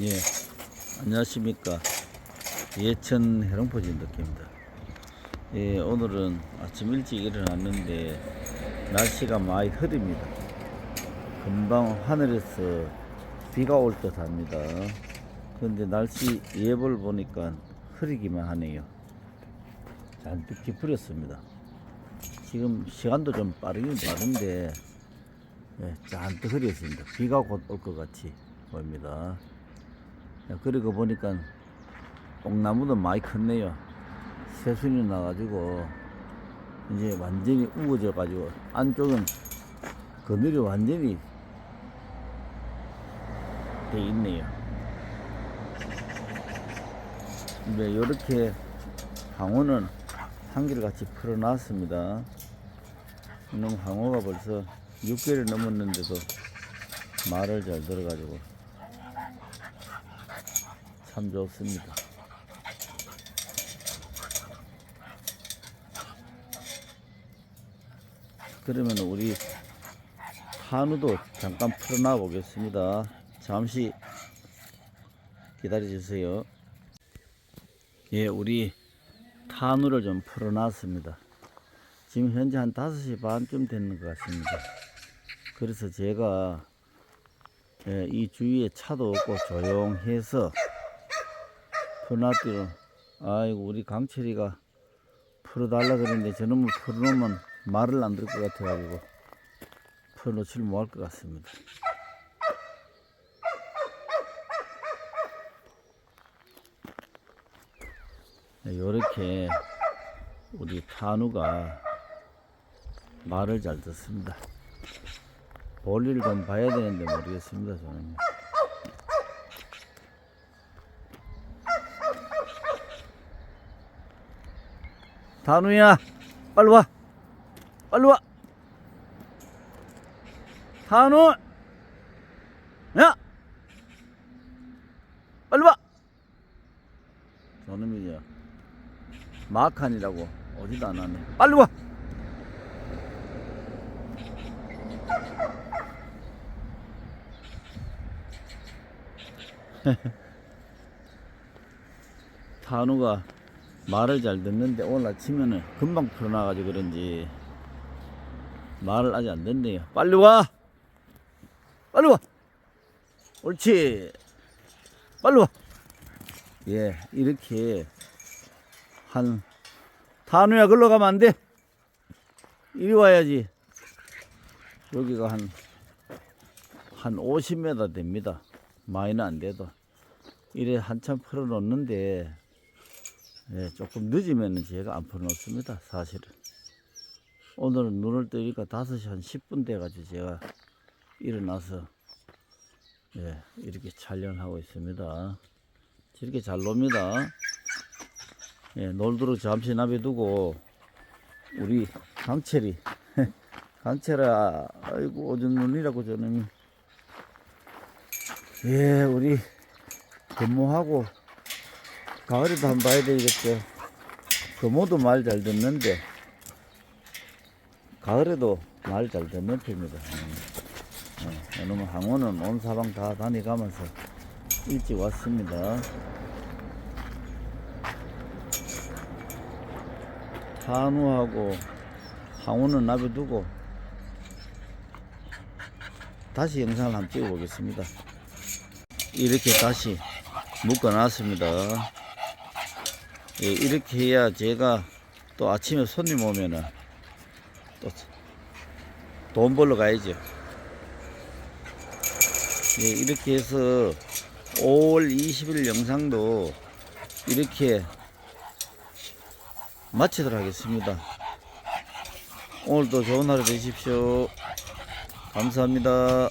예, 안녕하십니까. 예천 해롱포진 느낌입니다. 예, 오늘은 아침 일찍 일어났는데 날씨가 많이 흐립니다. 금방 하늘에서 비가 올 듯 합니다. 그런데 날씨 예보를 보니까 흐리기만 하네요. 잔뜩 뒤풀였습니다. 지금 시간도 좀 빠르긴 빠른데 예, 잔뜩 흐렸습니다. 비가 곧 올 것 같이 보입니다. 야, 그리고 보니까 뽕나무도 많이 컸네요. 새순이 나가지고 이제 완전히 우거져 가지고 안쪽은 그늘이 완전히 돼 있네요. 근데 이렇게 황호는 한결같이 풀어놨습니다. 이놈 황호가 벌써 6개월 넘었는데도 말을 잘 들어가지고 참 좋습니다. 그러면 우리 한우도 잠깐 풀어놔 보겠습니다. 잠시 기다려 주세요. 예, 우리 탄우를 좀 풀어놨습니다. 지금 현재 한 5시 반쯤 되는 것 같습니다. 그래서 제가 예, 이 주위에 차도 없고 조용해서 풀어놨더니 아이고 우리 강철이가 풀어달라 그랬는데 저놈을 풀어놓으면 말을 안 들을 것 같아가지고 풀어놓지를 못할 것 같습니다. 이렇게 우리 탄우가 말을 잘 듣습니다. 볼일 좀 봐야 되는데 모르겠습니다 저는. 단우야 빨리 와. 빨리 와. 단우 야. 빨리 와. 저놈이 저 마칸이라고 어디도 안 왔네. 빨리 와. 단우가 말을 잘 듣는데 오늘 아침에는 금방 풀어나가지고 그런지 말을 아직 안 듣네요. 빨리 와! 빨리 와! 옳지! 빨리 와! 예, 이렇게 한, 단우야, 글로 가면 안 돼! 이리 와야지. 여기가 한, 한 50m 됩니다. 많이는 안 돼도. 이래 한참 풀어 놓는데, 예, 조금 늦으면 제가 안 풀어놓습니다, 사실은. 오늘은 눈을 뜨니까 5시 한 10분 돼가지고 제가 일어나서, 예, 이렇게 촬영하고 있습니다. 이렇게 잘 놉니다. 예, 놀도록 잠시 놔둬두고, 우리 강철이, 강철아, 아이고, 오전 눈이라고 저놈이. 예, 우리 근무하고, 가을에도 한번 봐야 되겠죠. 금오도 말 잘 듣는데, 가을에도 말 잘 듣는 편입니다. 음. 어, 오늘 항원은 온 사방 다 다니가면서 일찍 왔습니다. 한우하고 항원은 놔둬두고 다시 영상을 한번 찍어 보겠습니다. 이렇게 다시 묶어 놨습니다. 예, 이렇게 해야 제가 또 아침에 손님 오면은 또 돈 벌러 가야죠. 예, 이렇게 해서 5월 20일 영상도 이렇게 마치도록 하겠습니다. 오늘도 좋은 하루 되십시오. 감사합니다.